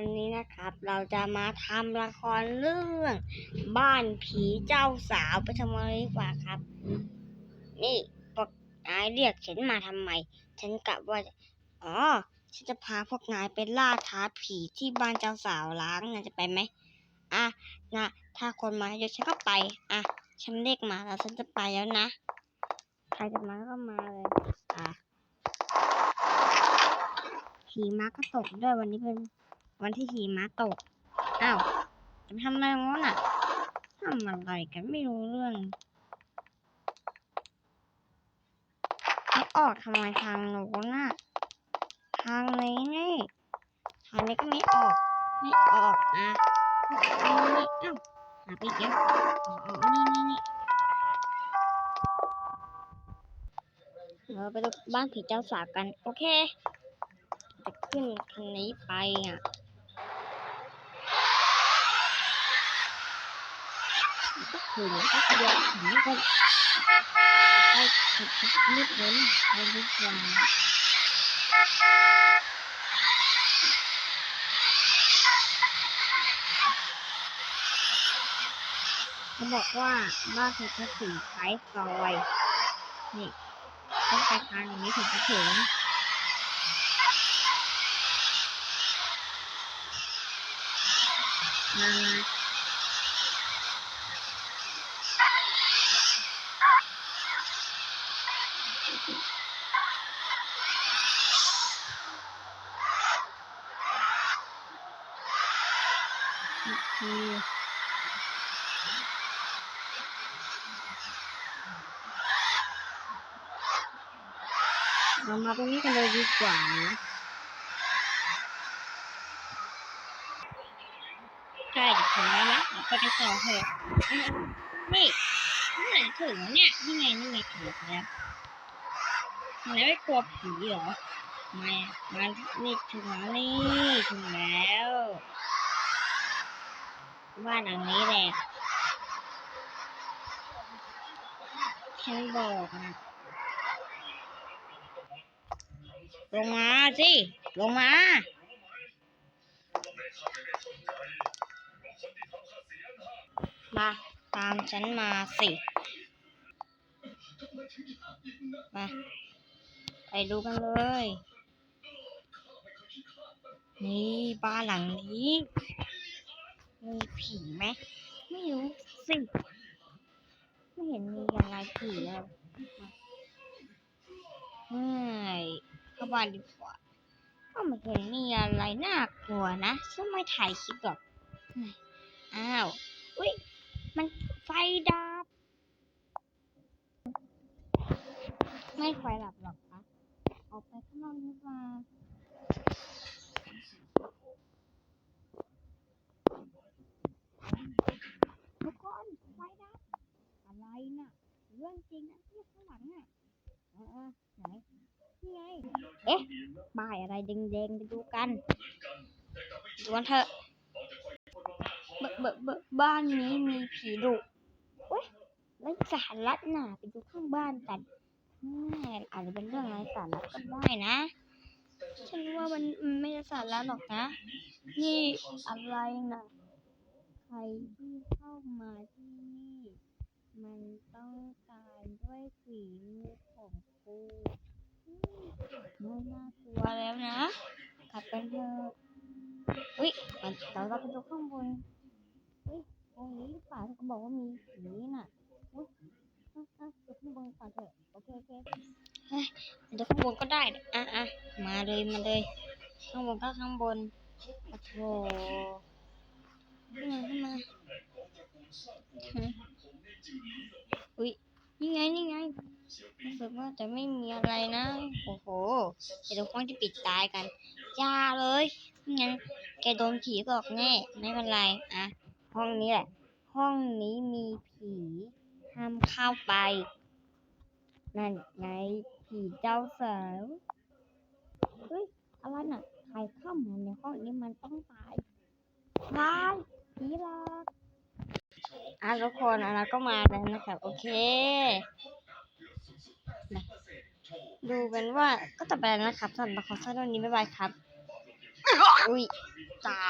วันนี้นะครับ เราจะมาทำละครเรื่อง บ้านผีเจ้าสาวไปทำอะไรดีกว่าครับ นี่พวกนายเรียกฉันมาทำไม ฉันกะว่า อ๋อ ฉันจะพาพวกนายไปล่าท้าผีที่บ้านเจ้าสาวล้างนายจะไปไหม อะนะ ถ้าคนมาเยอะฉันก็ไป อะ ฉันเรียกมาแล้วฉันจะไปแล้วนะ ใครจะมาก็มาเลย อะหิมะก็ตกด้วยวันนี้เป็น วันที่หิมะตก อ้าวจะทำอะไรงั้นอะทำอะไรกันไม่รู้เรื่องไม่ออกทำไมทางโน้นน่ะ ทางนี้นี่ ทางนี้ก็ไม่ออก ไม่ออกอะอันนี้อ้าวหาไปเยอะอ๋ออ๋อนี่นี่นี่เราไปดูบ้านผีเจ้าสาวกัน โอเค จะขึ้นคันนี้ไปอะ ก็ถึงก็เดียวถึงก็ไปขับขับรีบพ้นไปดีกว่าเขาบอกว่าบ้านเพชรถึงท้ายซอยนี่ต้องไปทางนี้ถึงจะถึงมาคือ เรามาตรงนี้กันเลยดีกว่านะใช่ถึงแล้วนะไปกันต่อเถอะนี่เมื่อไหร่ถึงเนี่ยนี่ไงนี่ไงถึงแล้ว ทำไมไม่กลัวผีเหรอไม่มันนี่ถึงแล้วนี่ถึงแล้วบ้านหลังนี้แหละฉันบอกนะลงมาสิลงมามาตามฉันมาสิ มา ดูกันเลย นี่บ้านหลังนี้ มีผีไหม ไม่รู้สิ ไม่เห็นมีอะไรผีเลยเฮ้ยเข้าบ้านดีกว่าก็ไม่เห็นมีอะไรน่ากลัวนะฉันไม่ถ่ายคลิปหรอกอ้าว อุ้ย มันไฟดับ ไม่ไฟดับหรอก คะออกไปข้างนอกดีกว่าทุกคนไฟดับอะไรน่ะ เรื่องจริงนะที่ข้างหลังน่ะเออไหนนี่ไง เอ๊ะป้ายอะไรแดงๆไปดูกันดูกันเถอะเบบบบ้านนี้มีผีดุเว้ยไร้สาระน่ะไปดูข้างบ้านกัน แม่อาจจะเป็นเรื่องไร้สาระก็ได้นะ ฉันว่ามันมันไม่ได้สาระหรอกนะ นี่อะไรนะใครที่เข้ามาที่นี่ มันต้องการด้วยฝีมือของกูไม่น่ากลัวแล้วนะกลับกันเถอะอุ้ยมันเราเราไปดูข้างบนอุ้ยตรงนี้หรือเปล่าเขาบอกว่ามีผีน่ะอุ้ยอะอะดูข้างบนก่อนเถอะ เฮ้ยเดี๋ยวข้างบนก็ได้อะอะมาเลยมาเลย ข้างบนก็ข้างบนโอ้โหขึ้นมาขึ้นมาอุ้ยนี่ไงนี่ไงรู้สึกว่าจะไม่มีอะไรนะ โอ้โหเดี๋ยวทุกคนที่ปิดตายกันอย่าเลยไม่งั้นแกโดนผีหลอกแน่ไม่เป็นไรอะห้องนี้แหละ ห้องนี้มีผีห้ามเข้าไป นั่นไงผีเจ้าสาวเฮ้ยอะไรน่ะใครเข้ามาในห้องนี้มันต้องตายตายผีหลอกอะทุกคนอะเราก็มาแล้วนะครับ โอเคดูกันว่าก็จะไปแล้วนะครับสำหรับละครสั้นวันนี้บ๊ายบายครับ อุ้ยตา